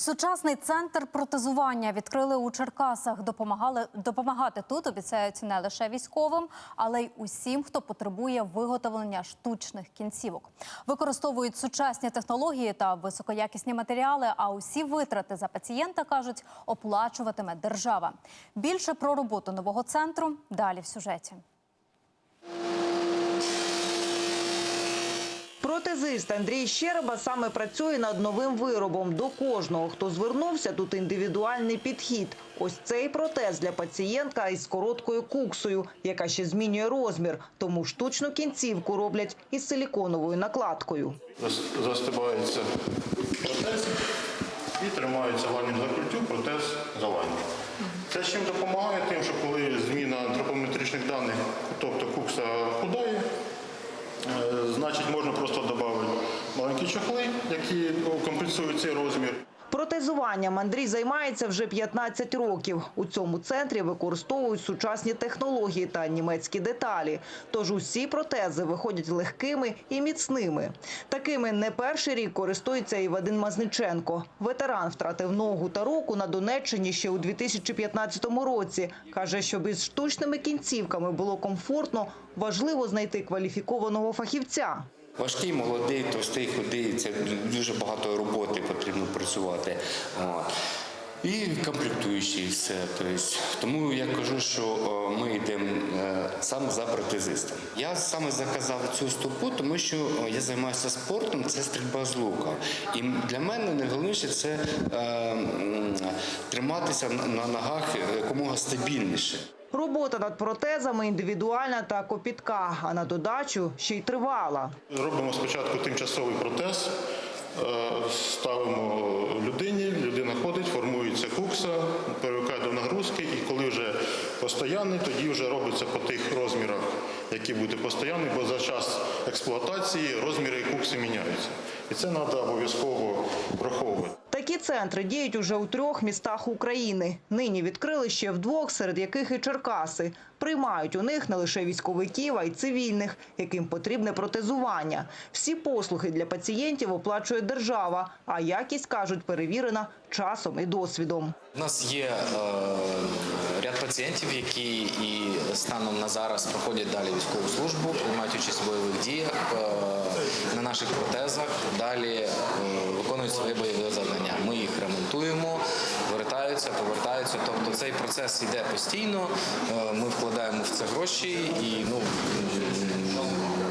Сучасний центр протезування відкрили у Черкасах. Допомагали допомагати тут. Обіцяють не лише військовим, але й усім, хто потребує виготовлення штучних кінцівок. Використовують сучасні технології та високоякісні матеріали. А усі витрати за пацієнта кажуть, оплачуватиме держава. Більше про роботу нового центру далі в сюжеті. Протезист Андрій Щерба саме працює над новим виробом. До кожного, хто звернувся, тут індивідуальний підхід. Ось цей протез для пацієнтка із короткою куксою, яка ще змінює розмір. Тому штучну кінцівку роблять із силіконовою накладкою. Зас- Застибається протез і тримається ланів за культю, протез за ланів. Це чим допомагає тим, що коли зміна антропометричних даних, тобто кукса худає, е, значить можна просто додати маленькі чохли, які компенсують цей розмір. Протезуванням Андрій займається вже 15 років. У цьому центрі використовують сучасні технології та німецькі деталі. Тож усі протези виходять легкими і міцними. Такими не перший рік користується і Вадим Мазниченко. Ветеран втратив ногу та руку на Донеччині ще у 2015 році. Каже, щоб із штучними кінцівками було комфортно, важливо знайти кваліфікованого фахівця. Важкий, молодий, товстий, худий, це дуже багато роботи потрібно працювати. І комплектуючі все. Тобто, тому я кажу, що е, ми йдемо е, саме за протезистом. Я саме заказав цю стопу, тому що е, я займаюся спортом, це стрільба з лука. І для мене найголовніше це е, триматися на ногах якомога стабільніше. Робота над протезами індивідуальна та копітка, а на додачу ще й тривала. Робимо спочатку тимчасовий протез, е, ставимо людині, людина ходить, формується кукса, привикає до нагрузки, і коли вже постоянний, тоді вже робиться по тих розмірах, які будуть постоянні, бо за час експлуатації розміри кукси міняються. І це треба обов'язково враховувати. Центри діють уже у трьох містах України. Нині відкрили ще в двох, серед яких і Черкаси. Приймають у них не лише військовиків, а й цивільних, яким потрібне протезування. Всі послуги для пацієнтів оплачує держава, а якість, кажуть, перевірена часом і досвідом. У нас є е, ряд пацієнтів, які і станом на зараз проходять далі військову службу, приймають участь в бойових діях е, на наших протезах, далі е, виконують свої бойові завдання. Ми їх ремонтуємо, вертаються, повертаються. Тобто цей процес йде постійно. Е, ми вкладаємо в це гроші, і ну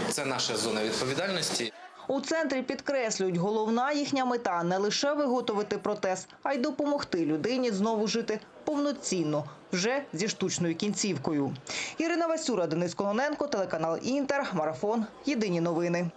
це наша зона відповідальності. У центрі підкреслюють, головна їхня мета не лише виготовити протез, а й допомогти людині знову жити повноцінно, вже зі штучною кінцівкою. Ірина Васюра, Денис Кононенко, телеканал Інтер, Марафон. Єдині новини.